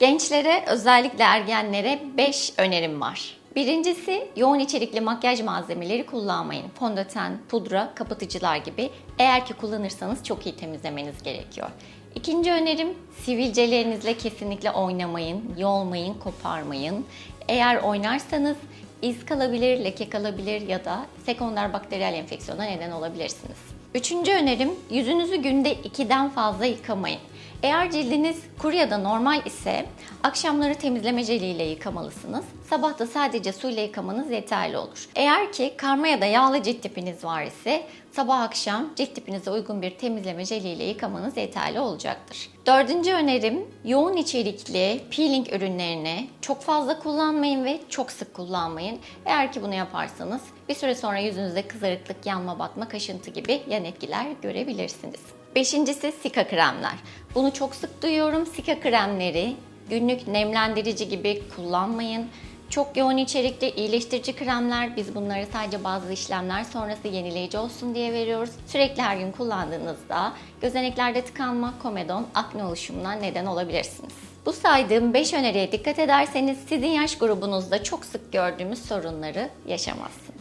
Gençlere özellikle ergenlere 5 önerim var. Birincisi yoğun içerikli makyaj malzemeleri kullanmayın. Fondöten, pudra, kapatıcılar gibi. Eğer ki kullanırsanız çok iyi temizlemeniz gerekiyor. İkinci önerim sivilcelerinizle kesinlikle oynamayın, yolmayın, koparmayın. Eğer oynarsanız iz kalabilir, leke kalabilir ya da sekonder bakteriyel enfeksiyona neden olabilirsiniz. Üçüncü önerim yüzünüzü günde 2'den fazla yıkamayın. Eğer cildiniz kuru ya da normal ise akşamları temizleme jeliyle yıkamalısınız. Sabah da sadece suyla yıkamanız yeterli olur. Eğer ki karma ya da yağlı cilt tipiniz var ise sabah akşam cilt tipinize uygun bir temizleme jeliyle yıkamanız yeterli olacaktır. Dördüncü önerim yoğun içerikli peeling ürünlerini çok fazla kullanmayın ve çok sık kullanmayın. Eğer ki bunu yaparsanız bir süre sonra yüzünüzde kızarıklık, yanma, batma, kaşıntı gibi yan etkiler görebilirsiniz. Beşincisi sika kremler. Bunu çok sık duyuyorum. Sika kremleri günlük nemlendirici gibi kullanmayın. Çok yoğun içerikli iyileştirici kremler biz bunları sadece bazı işlemler sonrası yenileyici olsun diye veriyoruz. Sürekli her gün kullandığınızda gözeneklerde tıkanma, komedon, akne oluşumuna neden olabilirsiniz. Bu saydığım 5 öneriye dikkat ederseniz sizin yaş grubunuzda çok sık gördüğümüz sorunları yaşamazsınız.